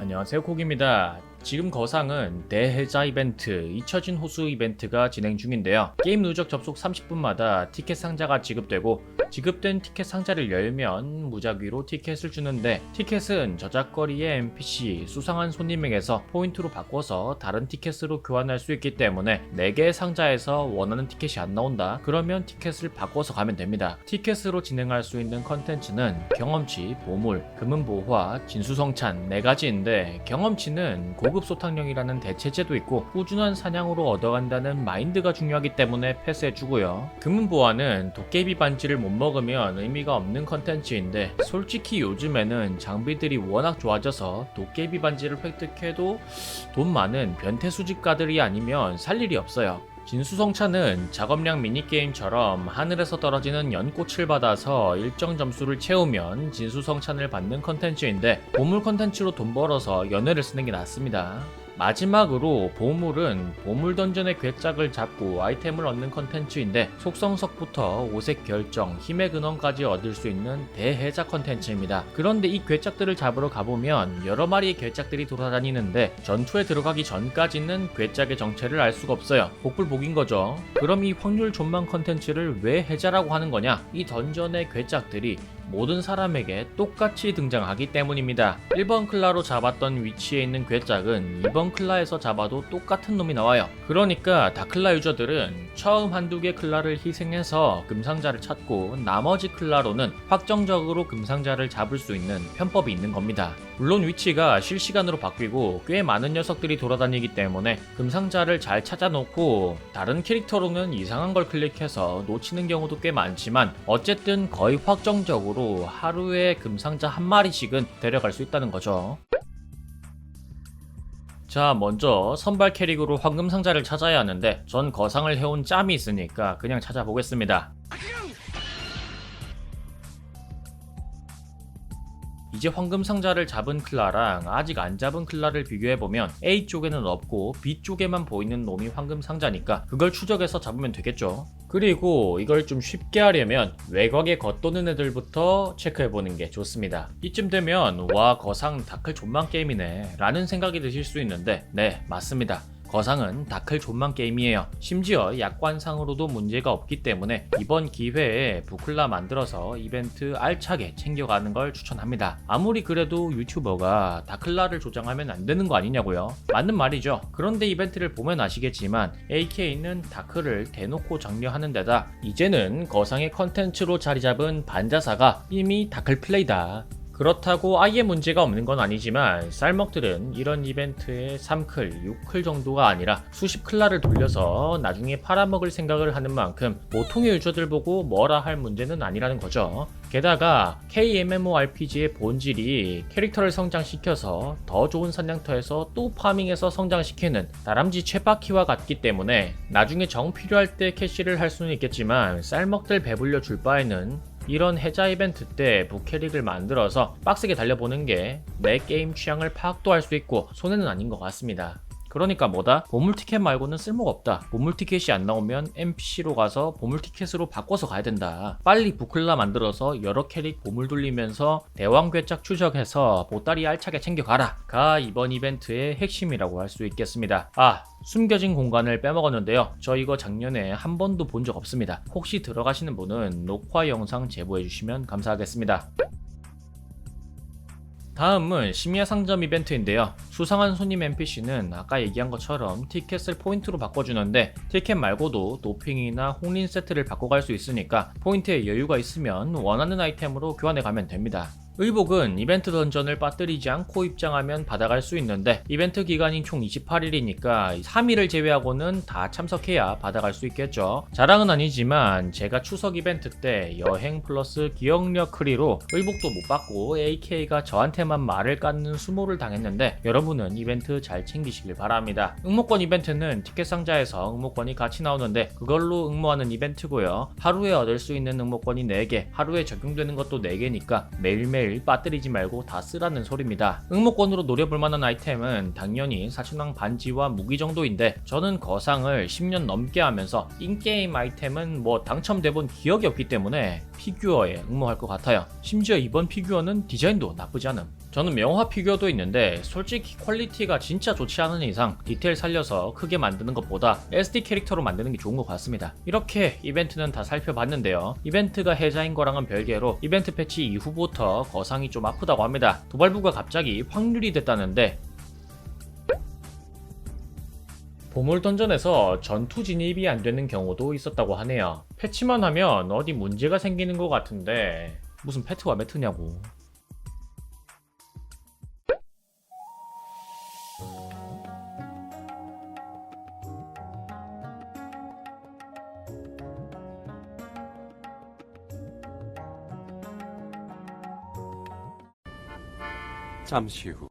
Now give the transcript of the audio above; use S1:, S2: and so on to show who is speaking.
S1: 안녕하세요 콕입니다. 지금 거상은 대해자 이벤트, 잊혀진 호수 이벤트가 진행 중인데요. 게임 누적 접속 30분마다 티켓 상자가 지급되고 지급된 티켓 상자를 열면 무작위로 티켓을 주는데 티켓은 저작거리의 NPC, 수상한 손님에게서 포인트로 바꿔서 다른 티켓으로 교환할 수 있기 때문에 4개의 상자에서 원하는 티켓이 안 나온다? 그러면 티켓을 바꿔서 가면 됩니다. 티켓으로 진행할 수 있는 컨텐츠는 경험치, 보물, 금은보화, 진수성찬 4가지인데 경험치는 고급 소탕령이라는 대체제도 있고 꾸준한 사냥으로 얻어간다는 마인드가 중요하기 때문에 패스해주고요. 금은보화는 도깨비 반지를 못 먹으면 의미가 없는 컨텐츠인데 솔직히 요즘에는 장비들이 워낙 좋아져서 도깨비 반지를 획득해도 돈 많은 변태 수집가들이 아니면 살 일이 없어요. 진수성찬은 작업량 미니게임처럼 하늘에서 떨어지는 연꽃을 받아서 일정 점수를 채우면 진수성찬을 받는 컨텐츠인데 보물 컨텐츠로 돈 벌어서 연애를 쓰는 게 낫습니다. 마지막으로 보물은 보물 던전의 괴짝을 잡고 아이템을 얻는 컨텐츠인데 속성석부터 오색 결정, 힘의 근원까지 얻을 수 있는 대해자 컨텐츠입니다. 그런데 이 괴짝들을 잡으러 가보면 여러 마리의 괴짝들이 돌아다니는데 전투에 들어가기 전까지는 괴짝의 정체를 알 수가 없어요. 복불복인 거죠. 그럼 이 확률 존망 컨텐츠를 왜 해자라고 하는 거냐? 이 던전의 괴짝들이 모든 사람에게 똑같이 등장하기 때문입니다. 1번 클라로 잡았던 위치에 있는 괴짝은 2번 클라에서 잡아도 똑같은 놈이 나와요. 그러니까 다클라 유저들은 처음 한두 개 클라를 희생해서 금상자를 찾고 나머지 클라로는 확정적으로 금상자를 잡을 수 있는 편법이 있는 겁니다. 물론 위치가 실시간으로 바뀌고 꽤 많은 녀석들이 돌아다니기 때문에 금상자를 잘 찾아놓고 다른 캐릭터로는 이상한 걸 클릭해서 놓치는 경우도 꽤 많지만 어쨌든 거의 확정적으로 하루에 금상자 한 마리씩은 데려갈 수 있다는 거죠. 자, 먼저 선발 캐릭으로 황금 상자를 찾아야 하는데 전 거상을 해온 짬이 있으니까 그냥 찾아보겠습니다. 이제 황금 상자를 잡은 클라랑 아직 안 잡은 클라를 비교해보면 A 쪽에는 없고 B 쪽에만 보이는 놈이 황금 상자니까 그걸 추적해서 잡으면 되겠죠. 그리고 이걸 좀 쉽게 하려면 외곽에 겉도는 애들부터 체크해보는 게 좋습니다. 이쯤 되면 와 거상 다클 존망 게임이네 라는 생각이 드실 수 있는데 네 맞습니다. 거상은 다클 존망 게임이에요. 심지어 약관상으로도 문제가 없기 때문에 이번 기회에 부클라 만들어서 이벤트 알차게 챙겨가는 걸 추천합니다. 아무리 그래도 유튜버가 다클라를 조장하면 안 되는 거 아니냐고요? 맞는 말이죠. 그런데 이벤트를 보면 아시겠지만 AK는 다클을 대놓고 장려하는 데다 이제는 거상의 컨텐츠로 자리 잡은 반자사가 이미 다클 플레이다. 그렇다고 아예 문제가 없는 건 아니지만 쌀먹들은 이런 이벤트에 3클, 6클 정도가 아니라 수십 클라를 돌려서 나중에 팔아먹을 생각을 하는 만큼 보통의 유저들 보고 뭐라 할 문제는 아니라는 거죠. 게다가 KMMORPG의 본질이 캐릭터를 성장시켜서 더 좋은 사냥터에서 또 파밍해서 성장시키는 다람쥐 쳇바퀴와 같기 때문에 나중에 정 필요할 때 캐시를 할 수는 있겠지만 쌀먹들 배불려 줄 바에는 이런 해자 이벤트 때 부캐릭을 만들어서 빡세게 달려보는 게 내 게임 취향을 파악도 할 수 있고 손해는 아닌 것 같습니다. 그러니까 뭐다? 보물 티켓 말고는 쓸모가 없다. 보물 티켓이 안 나오면 NPC로 가서 보물 티켓으로 바꿔서 가야 된다. 빨리 부클라 만들어서 여러 캐릭 보물 돌리면서 대왕 괴짝 추적해서 보따리 알차게 챙겨가라. 가 이번 이벤트의 핵심이라고 할 수 있겠습니다. 아, 숨겨진 공간을 빼먹었는데요. 저 이거 작년에 한 번도 본 적 없습니다. 혹시 들어가시는 분은 녹화 영상 제보해 주시면 감사하겠습니다. 다음은 심야 상점 이벤트인데요. 수상한 손님 NPC는 아까 얘기한 것처럼 티켓을 포인트로 바꿔주는데 티켓 말고도 도핑이나 홍린 세트를 바꿔갈 수 있으니까 포인트에 여유가 있으면 원하는 아이템으로 교환해 가면 됩니다. 의복은 이벤트 던전을 빠뜨리지 않고 입장하면 받아갈 수 있는데 이벤트 기간이 총 28일이니까 3일을 제외하고는 다 참석해야 받아갈 수 있겠죠. 자랑은 아니지만 제가 추석 이벤트 때 여행 플러스 기억력 크리로 의복도 못 받고 AK가 저한테만 말을 깎는 수모를 당했는데 여러분은 이벤트 잘 챙기시길 바랍니다. 응모권 이벤트는 티켓 상자에서 응모권이 같이 나오는데 그걸로 응모하는 이벤트고요. 하루에 얻을 수 있는 응모권이 4개, 하루에 적용되는 것도 4개니까 매일매일 빠뜨리지 말고 다 쓰라는 소리입니다. 응모권으로 노려볼 만한 아이템은 당연히 사춘왕 반지와 무기 정도인데 저는 거상을 10년 넘게 하면서 인게임 아이템은 뭐 당첨돼 본 기억이 없기 때문에 피규어에 응모할 것 같아요. 심지어 이번 피규어는 디자인도 나쁘지 않음. 저는 명화 피규어도 있는데 솔직히 퀄리티가 진짜 좋지 않은 이상 디테일 살려서 크게 만드는 것보다 SD 캐릭터로 만드는 게 좋은 것 같습니다. 이렇게 이벤트는 다 살펴봤는데요. 이벤트가 해자인 거랑은 별개로 이벤트 패치 이후부터 거상이 좀 아프다고 합니다. 도발부가 갑자기 확률이 됐다는데 보물 던전에서 전투 진입이 안 되는 경우도 있었다고 하네요. 패치만 하면 어디 문제가 생기는 것 같은데 무슨 패트와 매트냐고.
S2: 잠시 후